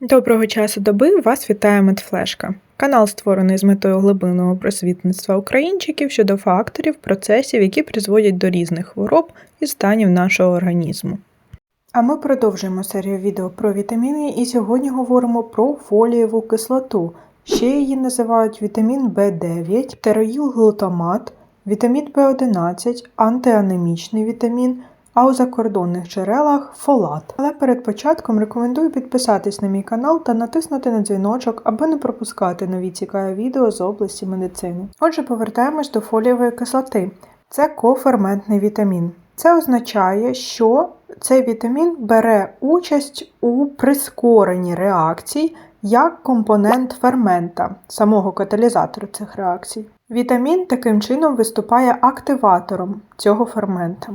Доброго часу доби вас вітає Медфлешка. Канал створений з метою глибинного просвітництва українчиків щодо факторів, процесів, які призводять до різних хвороб і станів нашого організму. А ми продовжуємо серію відео про вітаміни і сьогодні говоримо про фолієву кислоту. Ще її називають вітамін В9, тероїлглутамат, вітамін В11, антианемічний вітамін, а у закордонних джерелах фолат. Але перед початком рекомендую підписатись на мій канал та натиснути на дзвіночок, аби не пропускати нові цікаві відео з області медицини. Отже, повертаємось до фолієвої кислоти. Це коферментний вітамін. Це означає, що цей вітамін бере участь у прискоренні реакцій як компонент фермента, самого каталізатора цих реакцій. Вітамін таким чином виступає активатором цього фермента.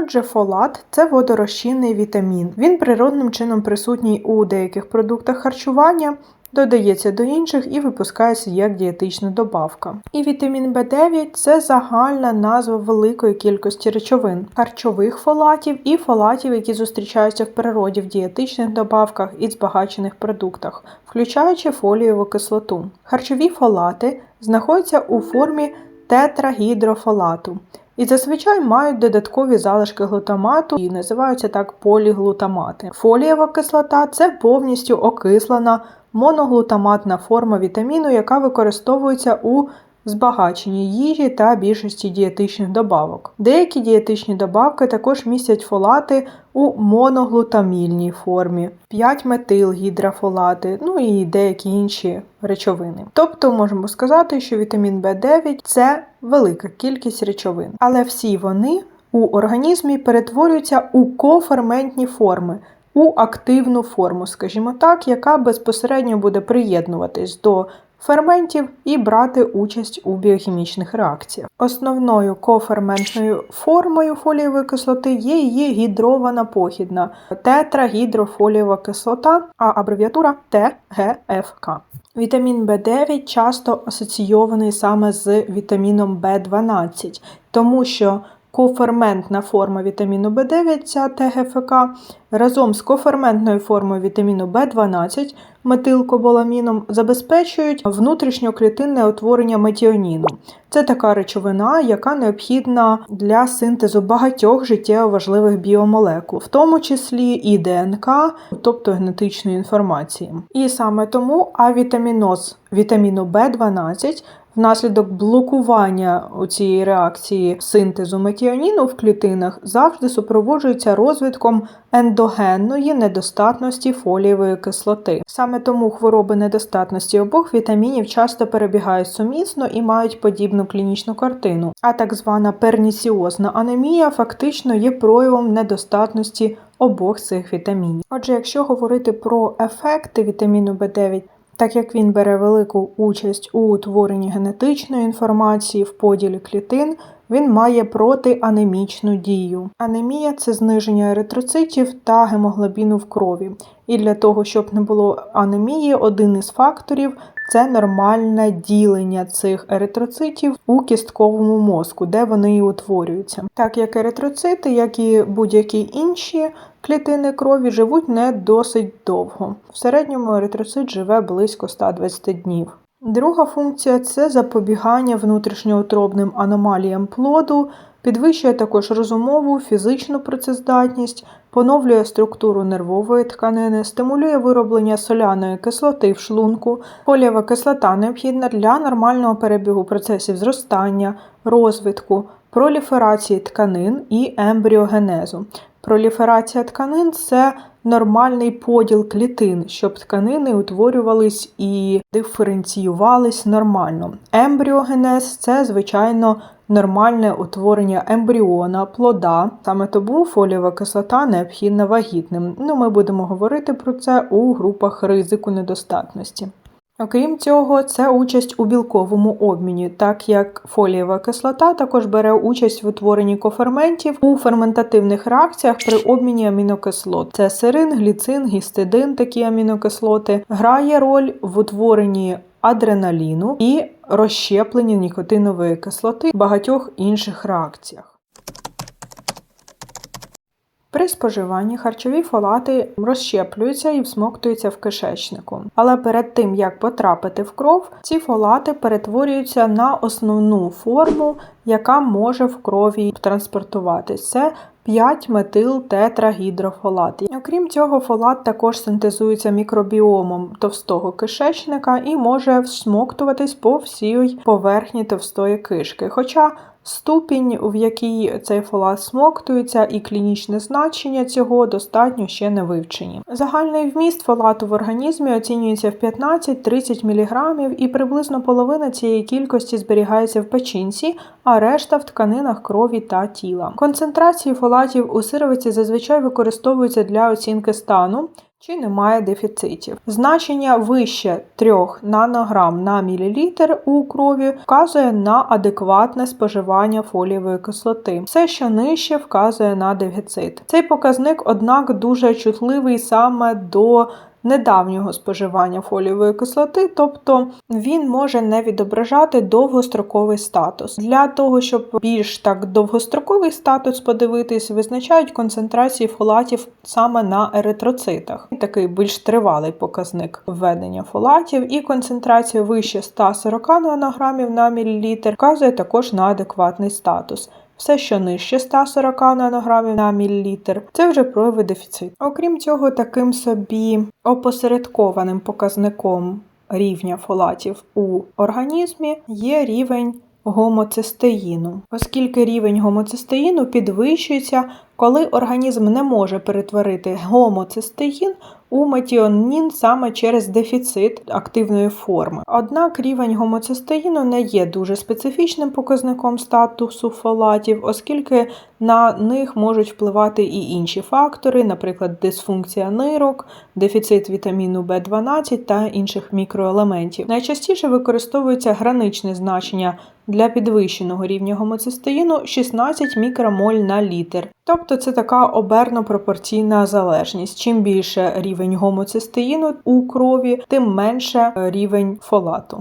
Отже, фолат це водорозчинний вітамін. Він природним чином присутній у деяких продуктах харчування, додається до інших і випускається як дієтична добавка. І вітамін В9 це загальна назва великої кількості речовин, харчових фолатів і фолатів, які зустрічаються в природі в дієтичних добавках і збагачених продуктах, включаючи фолієву кислоту. Харчові фолати знаходяться у формі тетрагідрофолату і зазвичай мають додаткові залишки глутамату і називаються так поліглутамати. Фолієва кислота це повністю окислена моноглутаматна форма вітаміну, яка використовується у збагаченні їжі та більшості дієтичних добавок. Деякі дієтичні добавки також містять фолати у моноглутамільній формі, 5-метилгідрофолати, ну і деякі інші речовини. Тобто можемо сказати, що вітамін В9 це велика кількість речовин, але всі вони у організмі перетворюються у коферментні форми. У активну форму, скажімо так, яка безпосередньо буде приєднуватись до ферментів і брати участь у біохімічних реакціях. Основною коферментною формою фолієвої кислоти є її гідрована похідна тетрагідрофолієва кислота, а абревіатура ТГФК. Вітамін В9 часто асоційований саме з вітаміном В12, тому що коферментна форма вітаміну В9, ця ТГФК, разом з коферментною формою вітаміну В12 метилкобаламіном забезпечують внутрішньоклітинне утворення метіоніну. Це така речовина, яка необхідна для синтезу багатьох життєво важливих біомолекул, в тому числі і ДНК, тобто генетичної інформації. І саме тому авітаміноз вітаміну В12 Внаслідок блокування цієї реакції синтезу метіоніну в клітинах завжди супроводжується розвитком ендогенної недостатності фолієвої кислоти. Саме тому хвороби недостатності обох вітамінів часто перебігають сумісно і мають подібну клінічну картину. А так звана пернісіозна анемія фактично є проявом недостатності обох цих вітамінів. Отже, якщо говорити про ефекти вітаміну В9, так як він бере велику участь у утворенні генетичної інформації в поділі клітин, він має протианемічну дію. Анемія це зниження еритроцитів та гемоглобіну в крові. І для того, щоб не було анемії, один із факторів це нормальне ділення цих еритроцитів у кістковому мозку, де вони і утворюються. Так як еритроцити, як і будь-які інші клітини крові, живуть не досить довго. В середньому еритроцит живе близько 120 днів. Друга функція це запобігання внутрішньоутробним аномаліям плоду, підвищує також розумову, фізичну працездатність, поновлює структуру нервової тканини, стимулює вироблення соляної кислоти в шлунку, полієва кислота необхідна для нормального перебігу процесів зростання, розвитку, проліферації тканин і ембріогенезу. Проліферація тканин це нормальний поділ клітин, щоб тканини утворювались і диференціювались нормально. Ембріогенез це, звичайно, нормальне утворення ембріона, плода. Саме тому фолієва кислота необхідна вагітним. Ну, Ми будемо говорити про це у групах ризику недостатності. Окрім цього, це участь у білковому обміні, так як фолієва кислота також бере участь в утворенні коферментів у ферментативних реакціях при обміні амінокислот. Це серин, гліцин, гістидин, такі амінокислоти, грає роль в утворенні адреналіну і розщеплення нікотинової кислоти в багатьох інших реакціях. При споживанні харчові фолати розщеплюються і всмоктуються в кишечнику. Але перед тим як потрапити в кров, ці фолати перетворюються на основну форму, яка може в крові транспортуватись. Це 5 метил тетрагідрофолат. Окрім цього, фолат також синтезується мікробіомом товстого кишечника і може всмоктуватись по всій поверхні товстої кишки. Хоча Ступінь, в якій цей фолат смоктується, і клінічне значення цього достатньо ще не вивчені. Загальний вміст фолату в організмі оцінюється в 15-30 мг і приблизно половина цієї кількості зберігається в печінці, а решта в тканинах крові та тіла. Концентрації фолатів у сировиці зазвичай використовуються для оцінки стану. Чи немає дефіцитів. Значення вище 3 нанограм на мілілітр у крові вказує на адекватне споживання фолієвої кислоти. Все, що нижче, вказує на дефіцит. Цей показник, однак, дуже чутливий саме до недавнього споживання фолієвої кислоти, тобто він може не відображати довгостроковий статус. Для того, щоб більш так довгостроковий статус подивитись, визначають концентрації фолатів саме на еритроцитах. Такий більш тривалий показник введення фолатів, і концентрація вище 140 нанограмів на мілілітр вказує також на адекватний статус. Все, що нижче 140 нанограмів на мілілітр, це вже прояви дефіцит. Окрім цього, таким собі опосередкованим показником рівня фолатів у організмі є рівень гомоцистеїну, оскільки рівень гомоцистеїну підвищується, коли організм не може перетворити гомоцистеїн у метіонін саме через дефіцит активної форми. Однак рівень гомоцистеїну не є дуже специфічним показником статусу фолатів, оскільки на них можуть впливати і інші фактори, наприклад, дисфункція нирок, дефіцит вітаміну В12 та інших мікроелементів. Найчастіше використовується граничне значення для підвищеного рівня гомоцистеїну 16 мікромоль на літр. Тобто це така оберно пропорційна залежність. Чим більше рівень гомоцистеїну у крові, тим менше рівень фолату.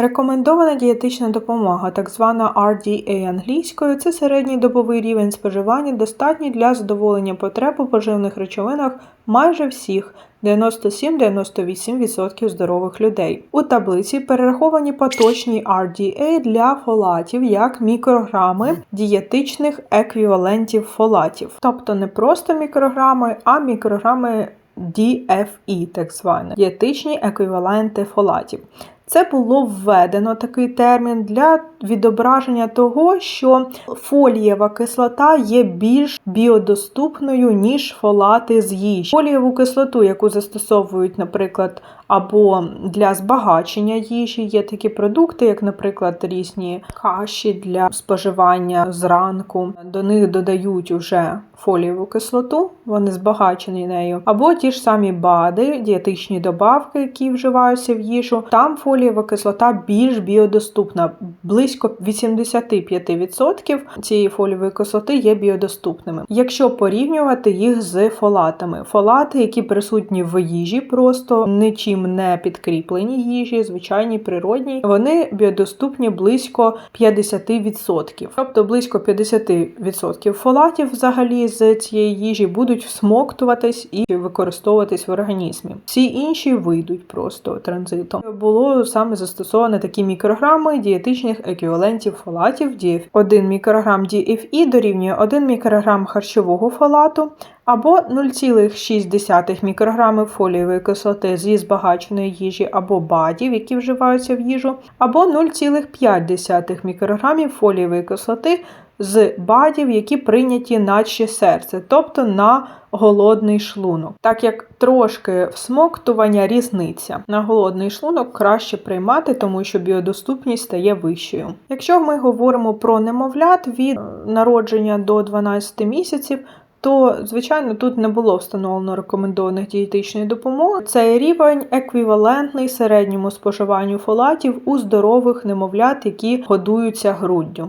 Рекомендована дієтична допомога, так звана RDA англійською, це середній добовий рівень споживання, достатній для задоволення потреб у поживних речовинах майже всіх 97-98% здорових людей. У таблиці перераховані поточні RDA для фолатів як мікрограми дієтичних еквівалентів фолатів. Тобто не просто мікрограми, а мікрограми DFE, так звані дієтичні еквіваленти фолатів. Це було введено такий термін для відображення того, що фолієва кислота є більш біодоступною, ніж фолати з їжі. Фолієву кислоту, яку застосовують, наприклад, або для збагачення їжі, є такі продукти, як, наприклад, різні каші для споживання зранку. До них додають уже фолієву кислоту, вони збагачені нею, або ті ж самі БАДи, дієтичні добавки, які вживаються в їжу. Там фолієва кислота більш біодоступна. Близько 85% цієї фолієвої кислоти є біодоступними. Якщо порівнювати їх з фолатами, фолати, які присутні в їжі, просто нічим не підкріплені їжі, звичайні природні, вони біодоступні близько 50%. Тобто близько 50% фолатів взагалі з цієї їжі будуть всмоктуватись і використовуватись в організмі. Всі інші вийдуть просто транзитом. Було саме застосовано такі мікрограми дієтичних еквівалентів фолатів DF. 1 мікрограм DFE дорівнює 1 мікрограм харчового фолату або 0,6 мікрограми фолієвої кислоти зі збагаченої їжі або БАДів, які вживаються в їжу, або 0,5 мікрограмів фолієвої кислоти з БАДів, які прийняті наче серце, тобто на голодний шлунок. Так як трошки всмоктування різниця. На голодний шлунок краще приймати, тому що біодоступність стає вищою. Якщо ми говоримо про немовлят від народження до 12 місяців, то, звичайно, тут не було встановлено рекомендованих дієтичної допомоги. Цей рівень еквівалентний середньому споживанню фолатів у здорових немовлят, які годуються груддю.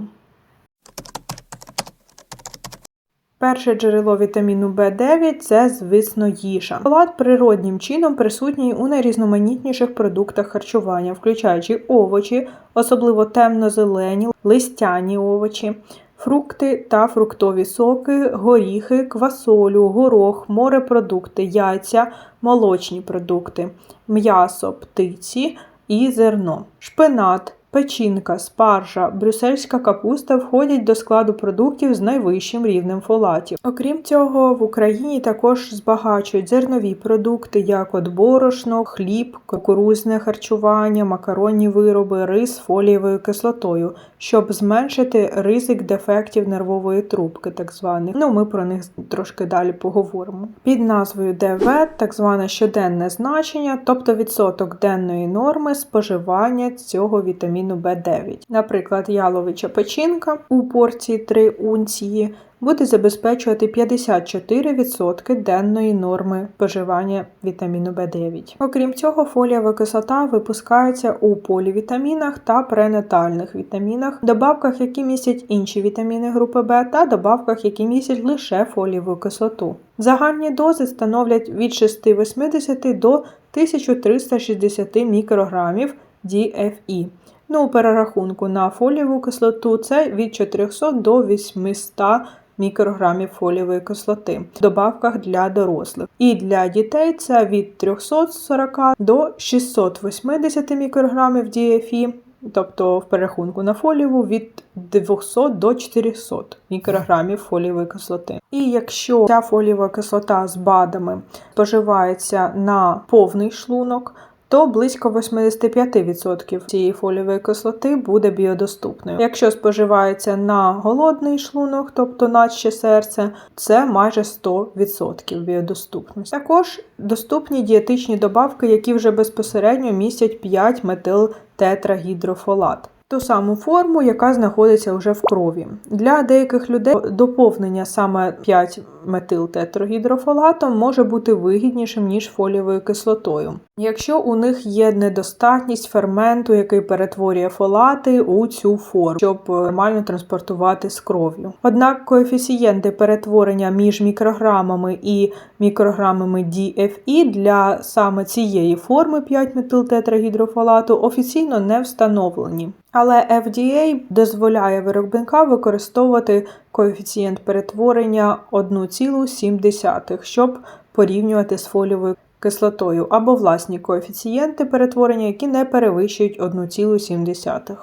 Перше джерело вітаміну В9 це, звісно, їжа. Фолат природнім чином присутній у найрізноманітніших продуктах харчування, включаючи овочі, особливо темно-зелені, листяні овочі. фрукти та фруктові соки, горіхи, квасолю, горох, морепродукти, яйця, молочні продукти, м'ясо, птиці і зерно, шпинат. Печінка, спаржа, брюссельська капуста входять до складу продуктів з найвищим рівнем фолатів. Окрім цього, в Україні також збагачують зернові продукти, як от борошно, хліб, кукурузне харчування, макаронні вироби, рис фолієвою кислотою, щоб зменшити ризик дефектів нервової трубки, так званих. Ну, ми про них трошки далі поговоримо. Під назвою ДВ так зване щоденне значення, тобто відсоток денної норми споживання цього вітаміну В9. Наприклад, яловича печінка у порції 3 унції буде забезпечувати 54% денної норми споживання вітаміну В9. Окрім цього, фолієва кислота випускається у полівітамінах та пренатальних вітамінах, добавках, які містять інші вітаміни групи В, та добавках, які містять лише фолієву кислоту. Загальні дози становлять від 680 до 1360 мікрограмів DFE. Ну, у перерахунку на фолієву кислоту це від 400 до 800 мікрограмів фолієвої кислоти в добавках для дорослих. І для дітей це від 340 до 680 мікрограмів DFE, тобто в перерахунку на фолієву від 200 до 400 мікрограмів фолієвої кислоти. І якщо ця фолієва кислота з БАДами споживається на повний шлунок, то близько 85% цієї фолієвої кислоти буде біодоступною. Якщо споживається на голодний шлунок, тобто наче серце, це майже 100% біодоступності. Також доступні дієтичні добавки, які вже безпосередньо містять 5 метил тетрагідрофолат ту саму форму, яка знаходиться вже в крові. Для деяких людей доповнення саме 5 метилтетрогідрофолатом може бути вигіднішим, ніж фолієвою кислотою. Якщо у них є недостатність ферменту, який перетворює фолати у цю форму, щоб нормально транспортувати з кров'ю. Однак коефіцієнти перетворення між мікрограмами і мікрограмами DFE для саме цієї форми 5 метилтетрагідрофолату офіційно не встановлені. Але FDA дозволяє виробника використовувати коефіцієнт перетворення 1,7, щоб порівнювати з фолієвою кислотою, або власні коефіцієнти перетворення, які не перевищують 1,7.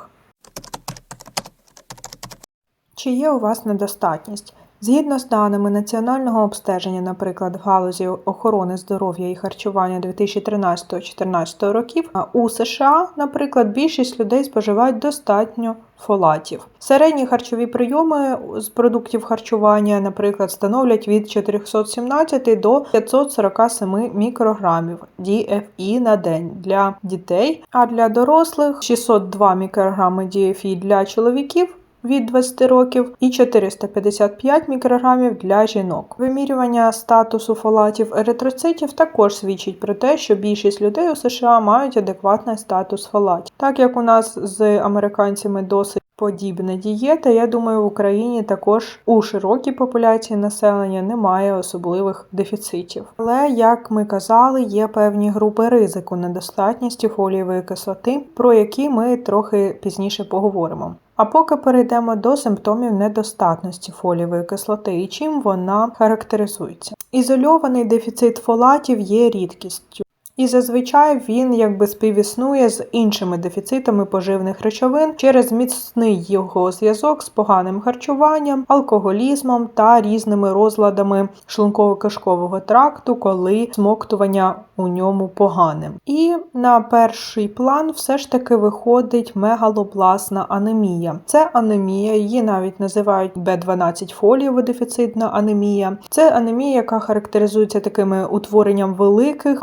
Чи є у вас недостатність? Згідно з даними національного обстеження, наприклад, в галузі охорони здоров'я і харчування 2013-2014 років, у США, наприклад, більшість людей споживають достатньо фолатів. Середні харчові прийоми з продуктів харчування, наприклад, становлять від 417 до 547 мікрограмів DFE на день для дітей, а для дорослих 602 мікрограми DFE для чоловіків від 20 років і 455 мікрограмів для жінок. Вимірювання статусу фолатів еритроцитів також свідчить про те, що більшість людей у США мають адекватний статус фолатів. Так як у нас з американцями досить Подібна дієта, я думаю, в Україні також у широкій популяції населення немає особливих дефіцитів. Але, як ми казали, є певні групи ризику недостатності фолієвої кислоти, про які ми трохи пізніше поговоримо. А поки перейдемо до симптомів недостатності фолієвої кислоти і чим вона характеризується. Ізольований дефіцит фолатів є рідкістю. І зазвичай він якби співіснує з іншими дефіцитами поживних речовин через міцний його зв'язок з поганим харчуванням, алкоголізмом та різними розладами шлунково-кишкового тракту, коли смоктування у ньому поганим. І на перший план все ж таки виходить мегалобласна анемія. Це анемія, її навіть називають Б12 фолієво-дефіцитна анемія. Це анемія, яка характеризується такими утворенням великих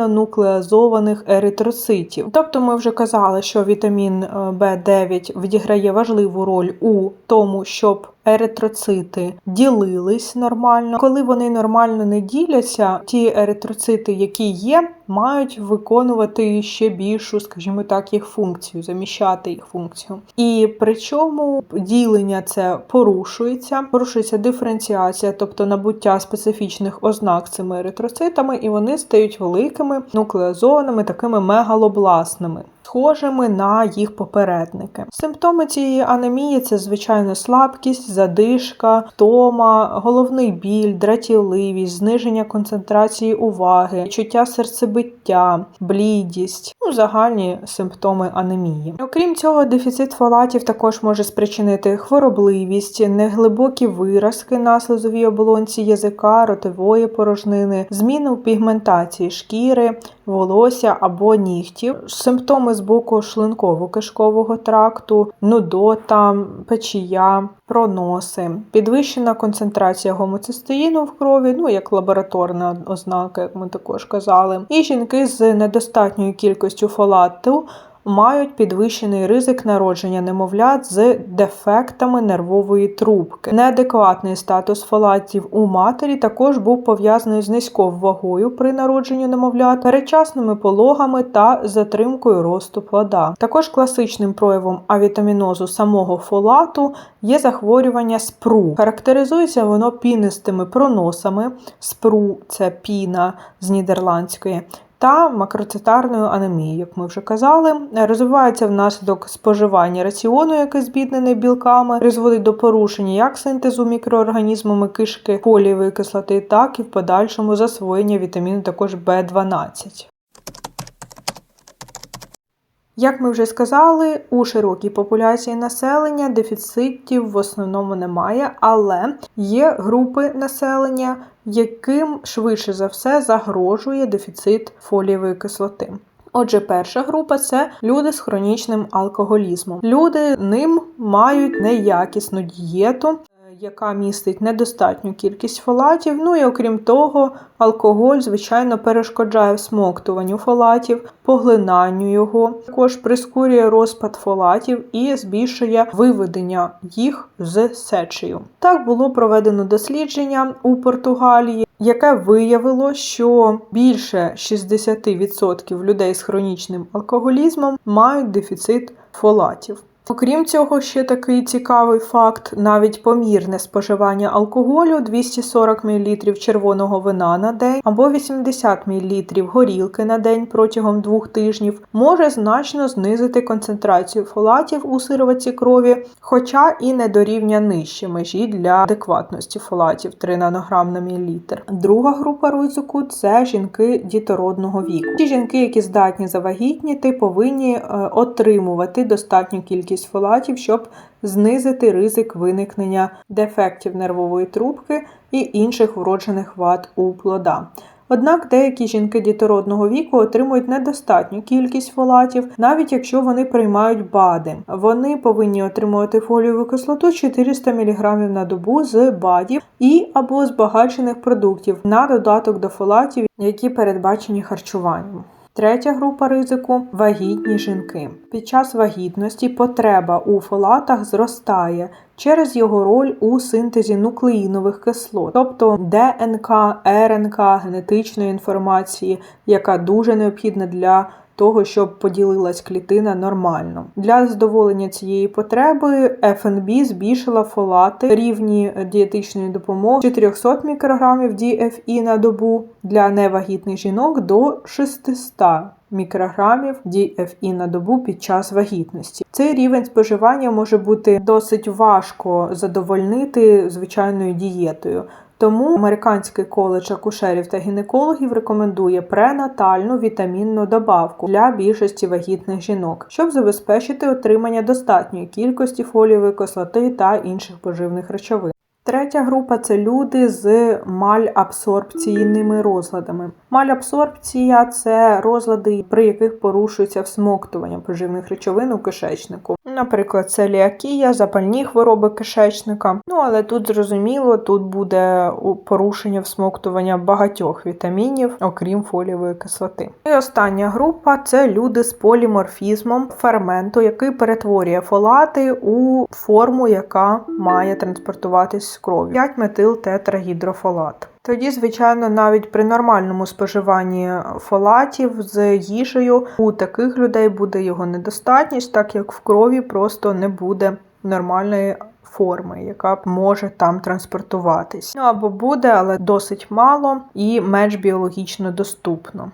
аномально нуклеазованих еритроцитів. Тобто ми вже казали, що вітамін В9 е, відіграє важливу роль у тому, щоб еритроцити ділились нормально. Коли вони нормально не діляться, ті еритроцити, які є, мають виконувати ще більшу, скажімо так, їх функцію, заміщати їх функцію. І причому ділення це порушується, порушується диференціація, тобто набуття специфічних ознак цими еритроцитами, і вони стають великими нуклеозованими, такими мегалобласними. Схожими на їх попередники. Симптоми цієї анемії це звичайно слабкість, задишка, втома, головний біль, дратівливість, зниження концентрації уваги, чуття серцебиття, блідість, ну загальні симптоми анемії. Окрім цього, дефіцит фолатів також може спричинити хворобливість, неглибокі виразки на слизовій оболонці язика, ротової порожнини, зміни у пігментації шкіри, волосся або нігтів, симптоми з боку шлунково-кишкового тракту, нудота, печія, проноси, підвищена концентрація гомоцистеїну в крові, ну як лабораторна ознака, як ми також казали, і жінки з недостатньою кількістю фолату мають підвищений ризик народження немовлят з дефектами нервової трубки. Неадекватний статус фолатів у матері також був пов'язаний з низькою вагою при народженні немовлят, передчасними пологами та затримкою росту плода. Також класичним проявом авітамінозу самого фолату є захворювання спру. Характеризується воно пінистими проносами. Спру це піна з нідерландської та макроцитарною анемією, як ми вже казали, розвивається внаслідок споживання раціону, яке збіднене білками, призводить до порушення як синтезу мікроорганізмами кишки фолієвої кислоти, так і в подальшому засвоєння вітаміну також В12. Як ми вже сказали, у широкій популяції населення дефіцитів в основному немає, але є групи населення, яким швидше за все загрожує дефіцит фолієвої кислоти. Отже, перша група це люди з хронічним алкоголізмом. Люди ним мають неякісну дієту, яка містить недостатню кількість фолатів. Ну і окрім того, алкоголь, звичайно, перешкоджає всмоктуванню фолатів, поглинанню його, також прискорює розпад фолатів і збільшує виведення їх з сечею. Так було проведено дослідження у Португалії. Яке виявило, що більше 60% людей з хронічним алкоголізмом мають дефіцит фолатів. Окрім цього, ще такий цікавий факт: навіть помірне споживання алкоголю 240 мл червоного вина на день або 80 мл горілки на день протягом двох тижнів може значно знизити концентрацію фолатів у сироватці крові, хоча і не до рівня нижче межі для адекватності фолатів 3 нанограм на мілілітр. Друга група ризику це жінки дітородного віку. Ті жінки, які здатні завагітніти, повинні е, отримувати достатню кількість кількість фолатів, щоб знизити ризик виникнення дефектів нервової трубки і інших вроджених вад у плода. Однак деякі жінки дітородного віку отримують недостатню кількість фолатів, навіть якщо вони приймають БАДи. Вони повинні отримувати фолієву кислоту 400 мг на добу з БАДів і або збагачених продуктів на додаток до фолатів, які передбачені харчуванням. Третя група ризику вагітні жінки. Під час вагітності потреба у фолатах зростає через його роль у синтезі нуклеїнових кислот, тобто ДНК, РНК, генетичної інформації, яка дуже необхідна для того, щоб поділилась клітина нормально. Для задоволення цієї потреби FNB збільшила фолати рівні дієтичної допомоги 400 мікрограмів DFI на добу для невагітних жінок до 600 мікрограмів DFI на добу під час вагітності. Цей рівень споживання може бути досить важко задовольнити звичайною дієтою. Тому американський коледж акушерів та гінекологів рекомендує пренатальну вітамінну добавку для більшості вагітних жінок, щоб забезпечити отримання достатньої кількості фолієвої кислоти та інших поживних речовин. Третя група це люди з мальабсорбційними розладами. Мальабсорбція це розлади, при яких порушується всмоктування поживних речовин у кишечнику. Наприклад, целіакія, запальні хвороби кишечника. Ну але тут зрозуміло, тут буде порушення всмоктування багатьох вітамінів, окрім фолієвої кислоти. І остання група це люди з поліморфізмом ферменту, який перетворює фолати у форму, яка має транспортуватись крові. 5 метил тетрагідрофолат. Тоді, звичайно, навіть при нормальному споживанні фолатів з їжею у таких людей буде його недостатність, так як в крові просто не буде нормальної форми, яка може там транспортуватись. Ну або буде, але досить мало і менш біологічно доступно.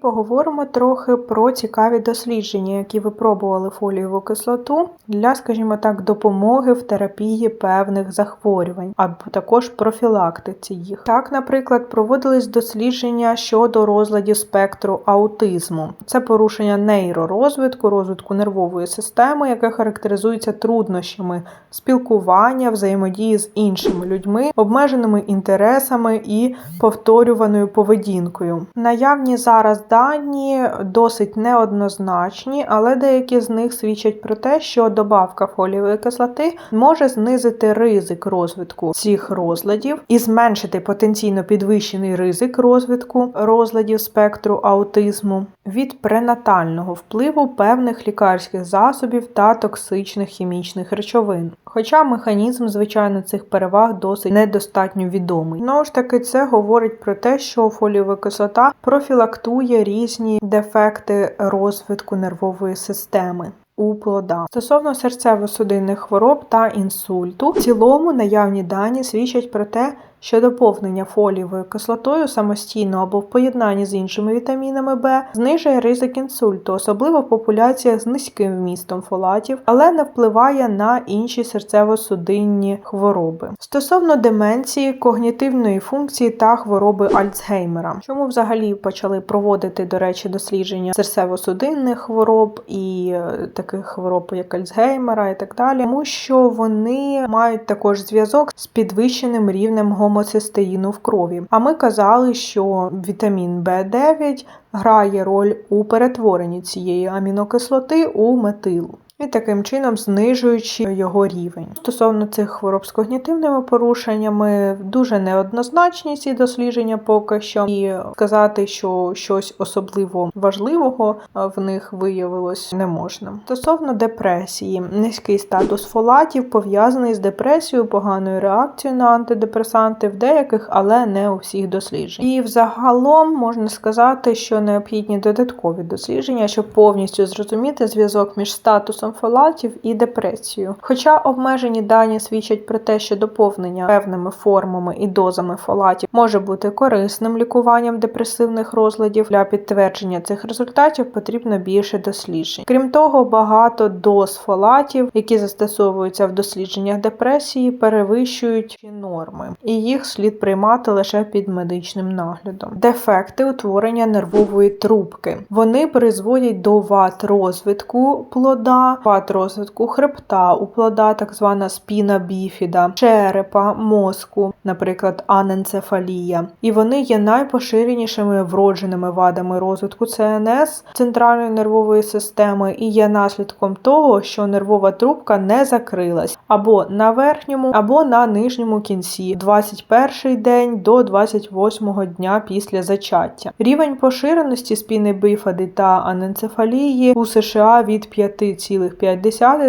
Поговоримо трохи про цікаві дослідження, які випробували фолієву кислоту для, скажімо так, допомоги в терапії певних захворювань, або також профілактиці їх. Так, наприклад, проводились дослідження щодо розладів спектру аутизму. Це порушення нейророзвитку, розвитку нервової системи, яке характеризується труднощами спілкування, взаємодії з іншими людьми, обмеженими інтересами і повторюваною поведінкою. Наявні зараз дані досить неоднозначні, але деякі з них свідчать про те, що добавка фолієвої кислоти може знизити ризик розвитку цих розладів і зменшити потенційно підвищений ризик розвитку розладів спектру аутизму від пренатального впливу певних лікарських засобів та токсичних хімічних речовин. Хоча механізм, звичайно, цих переваг досить недостатньо відомий. Знову ж таки, це говорить про те, що фоліова кислота профілактує різні дефекти розвитку нервової системи. У плода стосовно серцево-судинних хвороб та інсульту, в цілому наявні дані свідчать про те, що доповнення фолієвою кислотою самостійно або в поєднанні з іншими вітамінами Б знижує ризик інсульту, особливо в популяціях з низьким вмістом фолатів, але не впливає на інші серцево-судинні хвороби. Стосовно деменції, когнітивної функції та хвороби Альцгеймера, чому взагалі почали проводити, до речі, дослідження серцево-судинних хвороб і е, таких хвороб, як Альцгеймера і так далі, тому що вони мають також зв'язок з підвищеним рівнем гомоцистеїну в крові. А ми казали, що вітамін В9 грає роль у перетворенні цієї амінокислоти у метил. І таким чином знижуючи його рівень. Стосовно цих хвороб з когнітивними порушеннями, дуже неоднозначні ці дослідження поки що, і сказати, що щось особливо важливого в них виявилось не можна. Стосовно депресії, низький статус фолатів пов'язаний з депресією, поганою реакцією на антидепресанти в деяких, але не у всіх досліджень. І взагалом можна сказати, що необхідні додаткові дослідження, щоб повністю зрозуміти зв'язок між статусом фолатів і депресією. Хоча обмежені дані свідчать про те, що доповнення певними формами і дозами фолатів може бути корисним лікуванням депресивних розладів, для підтвердження цих результатів потрібно більше досліджень. Крім того, багато доз фолатів, які застосовуються в дослідженнях депресії, перевищують норми, і їх слід приймати лише під медичним наглядом. Дефекти утворення нервової трубки. Вони призводять до вад розвитку плода, вад розвитку хребта, у плода так звана спіна біфіда, черепа, мозку, наприклад, аненцефалія. І вони є найпоширенішими вродженими вадами розвитку ЦНС центральної нервової системи і є наслідком того, що нервова трубка не закрилась або на верхньому, або на нижньому кінці 21 день до 28 дня після зачаття. Рівень поширеності спіни бифади та аненцефалії у США від 5,5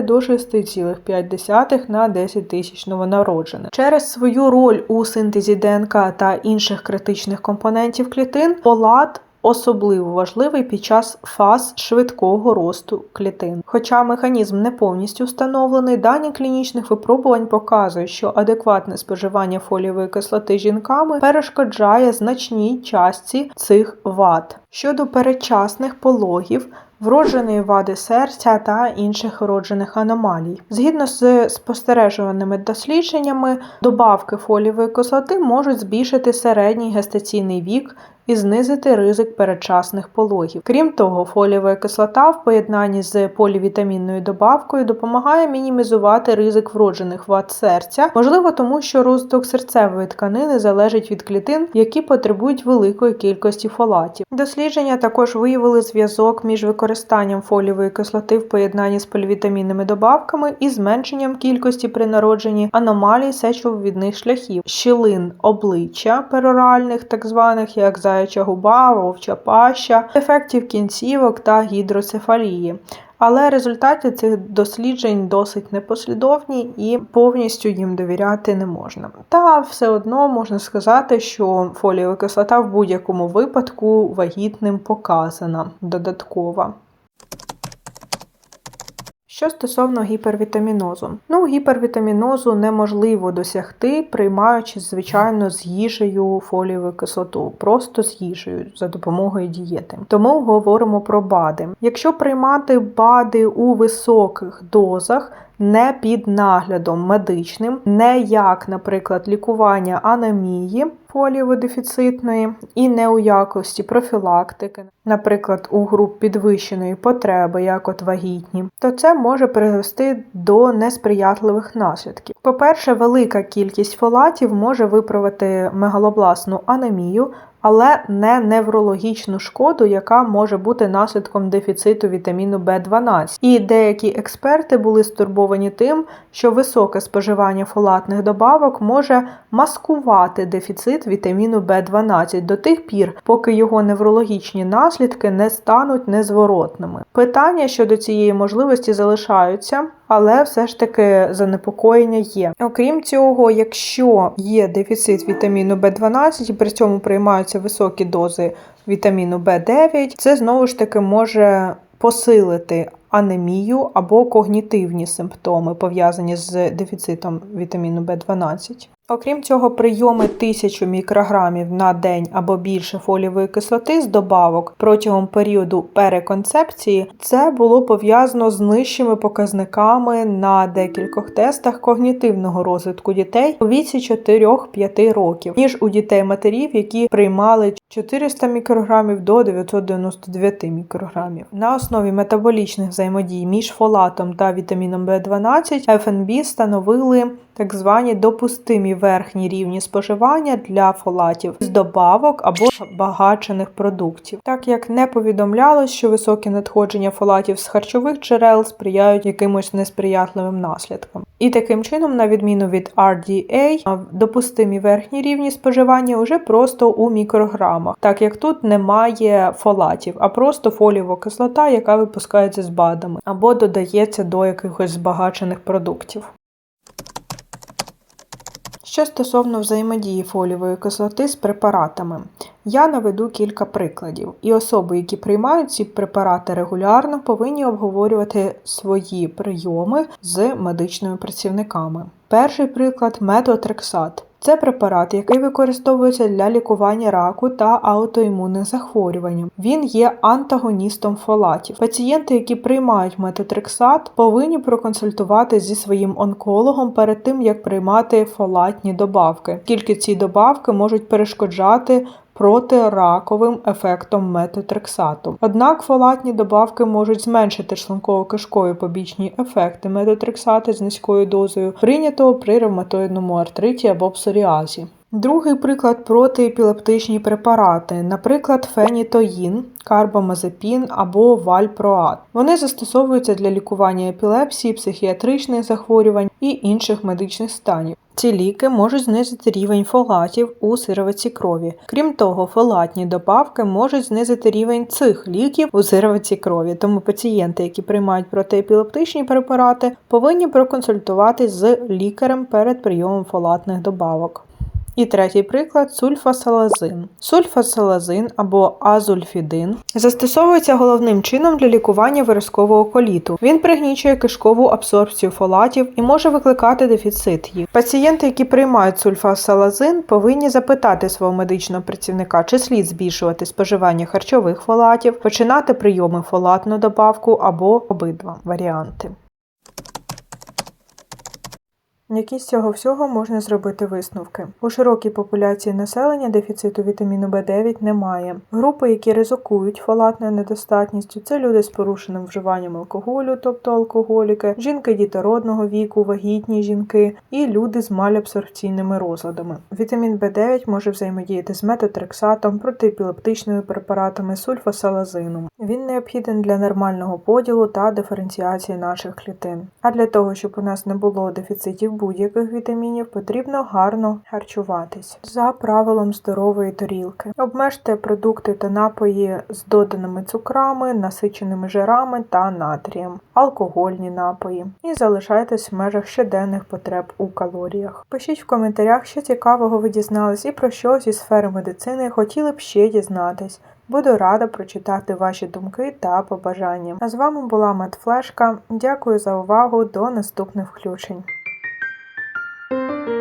до 6,5 на 10 тисяч новонароджених. Через свою роль у синтезі ДНК та інших критичних компонентів клітин полад особливо важливий під час фаз швидкого росту клітин. Хоча механізм не повністю встановлений, дані клінічних випробувань показують, що адекватне споживання фолієвої кислоти жінками перешкоджає значній частці цих вад. Щодо передчасних пологів, вродженої вади серця та інших вроджених аномалій. Згідно з спостережуваними дослідженнями, добавки фолієвої кислоти можуть збільшити середній гестаційний вік і знизити ризик передчасних пологів. Крім того, фолієва кислота в поєднанні з полівітамінною добавкою допомагає мінімізувати ризик вроджених вад серця, можливо, тому що розвиток серцевої тканини залежить від клітин, які потребують великої кількості фолатів. Дослідження також виявили зв'язок між використанням фолієвої кислоти в поєднанні з полівітамінними добавками і зменшенням кількості при народженні аномалій сечовивідних шляхів, щілин обличчя пероральних, так званих як за заяча губа, вовча паща, ефектів кінцівок та гідроцефалії. Але результати цих досліджень досить непослідовні і повністю їм довіряти не можна. Та все одно можна сказати, що фолієва кислота в будь-якому випадку вагітним показана додаткова. Що стосовно гіпервітамінозу, ну гіпервітамінозу неможливо досягти, приймаючи, звичайно, з їжею фолієву кислоту, просто з їжею за допомогою дієти. Тому говоримо про БАДи. Якщо приймати БАДи у високих дозах, не під наглядом медичним, не як, наприклад, лікування анемії фолієводефіцитної і не у якості профілактики, наприклад, у груп підвищеної потреби, як от вагітні, то це може призвести до несприятливих наслідків. По-перше, велика кількість фолатів може виправити мегалобласну анемію, але не неврологічну шкоду, яка може бути наслідком дефіциту вітаміну В12. І деякі експерти були стурбовані тим, що високе споживання фолатних добавок може маскувати дефіцит вітаміну В12 до тих пір, поки його неврологічні наслідки не стануть незворотними. Питання щодо цієї можливості залишаються. Але все ж таки занепокоєння є. Окрім цього, якщо є дефіцит вітаміну В12 і при цьому приймаються високі дози вітаміну В9, це знову ж таки може посилити анемію або когнітивні симптоми, пов'язані з дефіцитом вітаміну В12. Окрім цього, прийоми 1000 мікрограмів на день або більше фолієвої кислоти з добавок протягом періоду переконцепції це було пов'язано з нижчими показниками на декількох тестах когнітивного розвитку дітей у віці 4-5 років, ніж у дітей матерів, які приймали 400 мікрограмів до 999 мікрограмів. На основі метаболічних взаємодій між фолатом та вітаміном В12 ФНБ становили так звані допустимі верхні рівні споживання для фолатів з добавок або багачених продуктів, так як не повідомлялось, що високі надходження фолатів з харчових джерел сприяють якимось несприятливим наслідкам. І таким чином, на відміну від RDA, допустимі верхні рівні споживання вже просто у мікрограмах, так як тут немає фолатів, а просто фолієва кислота, яка випускається з БАДами, або додається до якихось збагачених продуктів. Що стосовно взаємодії фолієвої кислоти з препаратами, я наведу кілька прикладів, і особи, які приймають ці препарати регулярно, повинні обговорювати свої прийоми з медичними працівниками. Перший приклад метотрексат. Це препарат, який використовується для лікування раку та аутоімунних захворювань. Він є антагоністом фолатів. Пацієнти, які приймають метотрексат, повинні проконсультувати зі своїм онкологом перед тим, як приймати фолатні добавки, оскільки ці добавки можуть перешкоджати протираковим ефектом метотрексату. Однак фолатні добавки можуть зменшити шлунково-кишкові побічні ефекти метотрексати з низькою дозою, прийнятого при ревматоїдному артриті або псоріазі. Другий приклад протиепілептичні препарати, наприклад, фенітоїн, карбамазепін або вальпроат. Вони застосовуються для лікування епілепсії, психіатричних захворювань і інших медичних станів. Ці ліки можуть знизити рівень фолатів у сировиці крові. Крім того, фолатні добавки можуть знизити рівень цих ліків у сировиці крові. Тому пацієнти, які приймають протиепілептичні препарати, повинні проконсультуватись з лікарем перед прийомом фолатних добавок. І третій приклад сульфасалазин. Сульфасалазин або азульфідин застосовується головним чином для лікування виразкового коліту. Він пригнічує кишкову абсорбцію фолатів і може викликати дефіцит їх. Пацієнти, які приймають сульфасалазин, повинні запитати свого медичного працівника, чи слід збільшувати споживання харчових фолатів, починати прийоми фолатну добавку або обидва варіанти. Які з цього всього можна зробити висновки? У широкій популяції населення дефіциту вітаміну В9 немає. Групи, які ризикують фолатною недостатністю, це люди з порушеним вживанням алкоголю, тобто алкоголіки, жінки дітородного віку, вагітні жінки і люди з малябсорбційними розладами. Вітамін В9 може взаємодіяти з метотрексатом, протиепілептичними препаратами, сульфасалазином. Він необхіден для нормального поділу та диференціації наших клітин. А для того, щоб у нас не було дефіцитів будь-яких вітамінів потрібно гарно харчуватись за правилом здорової тарілки. Обмежте продукти та напої з доданими цукрами, насиченими жирами та натрієм, алкогольні напої і залишайтесь в межах щоденних потреб у калоріях. Пишіть в коментарях, що цікавого ви дізнались і про що зі сфери медицини хотіли б ще дізнатись. Буду рада прочитати ваші думки та побажання. А з вами була Медфлешка. Дякую за увагу. До наступних включень. Música